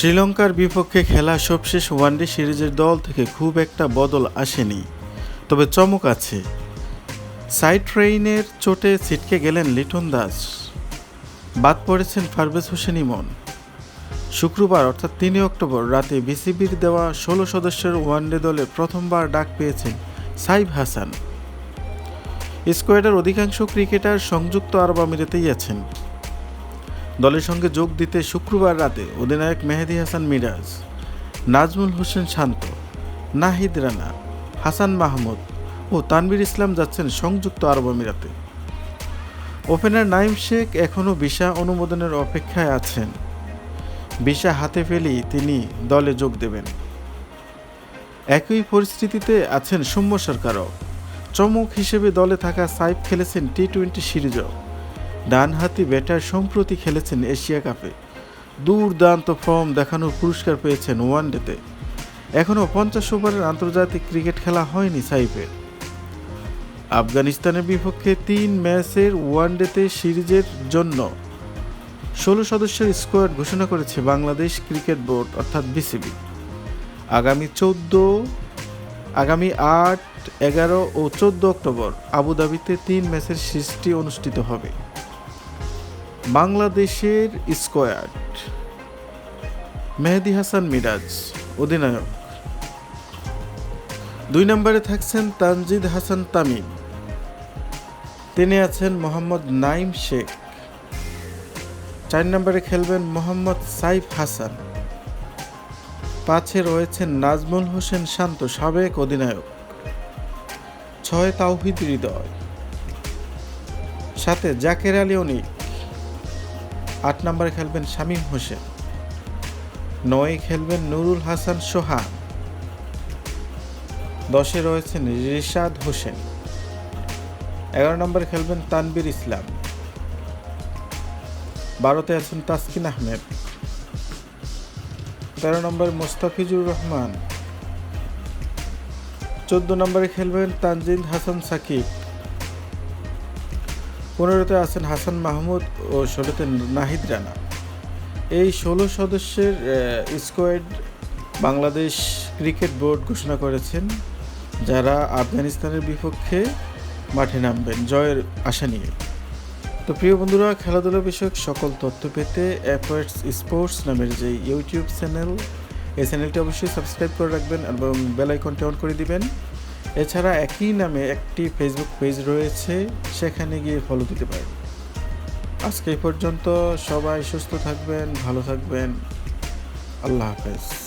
শ্রীলঙ্কার বিপক্ষে খেলা সবশেষ ওয়ানডে সিরিজের দল থেকে খুব একটা বদল আসেনি। তবে চমক আছে। সাইড ট্রেইনের চোটে ছিটকে গেলেন লিটন দাস। বাদ পড়েছেন পারভেজ হোসেন ইমন। শুক্রবার, অর্থাৎ তিনই অক্টোবর রাতে বিসিবির দেওয়া ষোলো সদস্যের ওয়ানডে দলে প্রথমবার ডাক পেয়েছেন সাইফ হাসান। স্কোয়াডের অধিকাংশ ক্রিকেটার সংযুক্ত আরব আমিরাতেই আছেন। দলের সঙ্গে যোগ দিতে শুক্রবার রাতে অধিনায়ক মেহেদি হাসান মিরাজ, নাজমুল হোসেন শান্ত, নাহিদ রানা, হাসান মাহমুদ ও তানবির ইসলাম যাচ্ছেন সংযুক্ত আরব আমিরাতে। ওপেনার নাইম শেখ এখনও ভিসা অনুমোদনের অপেক্ষায় আছেন। ভিসা হাতে পেলেই তিনি দলে যোগ দেবেন। একই পরিস্থিতিতে আছেন সৌম্য সরকারও। চমক হিসেবে দলে থাকা সাইফ খেলেছেন টি টোয়েন্টি সিরিজও। ডানহাতি ব্যাটার সম্প্রতি খেলেছেন এশিয়া কাপে। দুর্দান্ত ফর্ম দেখানোর পুরস্কার পেয়েছেন ওয়ানডেতে। এখনও পঞ্চাশ ওভারের আন্তর্জাতিক ক্রিকেট খেলা হয়নি সাইফের। আফগানিস্তানের বিপক্ষে তিন ম্যাচের ওয়ানডেতে সিরিজের জন্য ষোলো সদস্যের স্কোয়াড ঘোষণা করেছে বাংলাদেশ ক্রিকেট বোর্ড, অর্থাৎ বিসিবি। আগামী চোদ্দ, আগামী আট, এগারো ও চোদ্দ অক্টোবর আবুধাবিতে তিন ম্যাচের সৃষ্টি অনুষ্ঠিত হবে। বাংলাদেশের স্কোয়াড। মেহেদি হাসান মিরাজ, অধিনায়ক। দুই নম্বরে থাকছেন তানজিদ হাসান তামিম। তিনি আছেন মোহাম্মদ নাইম শেখ। চার নম্বরে খেলবেন মোহাম্মদ সাইফ হাসান। পাঁচে রয়েছেন নাজমুল হোসেন শান্ত, সাবেক অধিনায়ক। ছয় তাওহিদ হৃদয়। সাথে জাকের আলী অনিক। আট নম্বরে খেলবেন শামীম হোসেন। নয় খেলবেন নুরুল হাসান সোহা দশে রয়েছেন রিশাদ হোসেন। এগারো নম্বরে খেলবেন তানবির ইসলাম। বারোতে আছেন তাসকিন আহমেদ। তেরো নম্বরে মোস্তাফিজুর রহমান। চোদ্দ নম্বরে খেলবেন তানজিদ হাসান সাকিব। পনেরোতে আছেন হাসান মাহমুদ ও ষোলোতে নাহিদ রানা। এই ষোলো সদস্যের স্কোয়াড বাংলাদেশ ক্রিকেট বোর্ড ঘোষণা করেছেন, যারা আফগানিস্তানের বিপক্ষে মাঠে নামবেন জয়ের আশা নিয়ে। তো প্রিয় বন্ধুরা, খেলাধুলা বিষয়ক সকল তথ্য পেতে অ্যাপোয়েটস স্পোর্টস নামের যে ইউটিউব চ্যানেল এই চ্যানেলটি অবশ্যই সাবস্ক্রাইব করে রাখবেন এবং বেল আইকনটি অন করে দিবেন। এছাড়া একই নামে একটি ফেসবুক পেজ রয়েছে, সেখানে গিয়ে ফলো দিতে পারেন। আজকে এই পর্যন্ত সবাই সুস্থ থাকবেন, ভালো থাকবেন। আল্লাহ হাফেজ।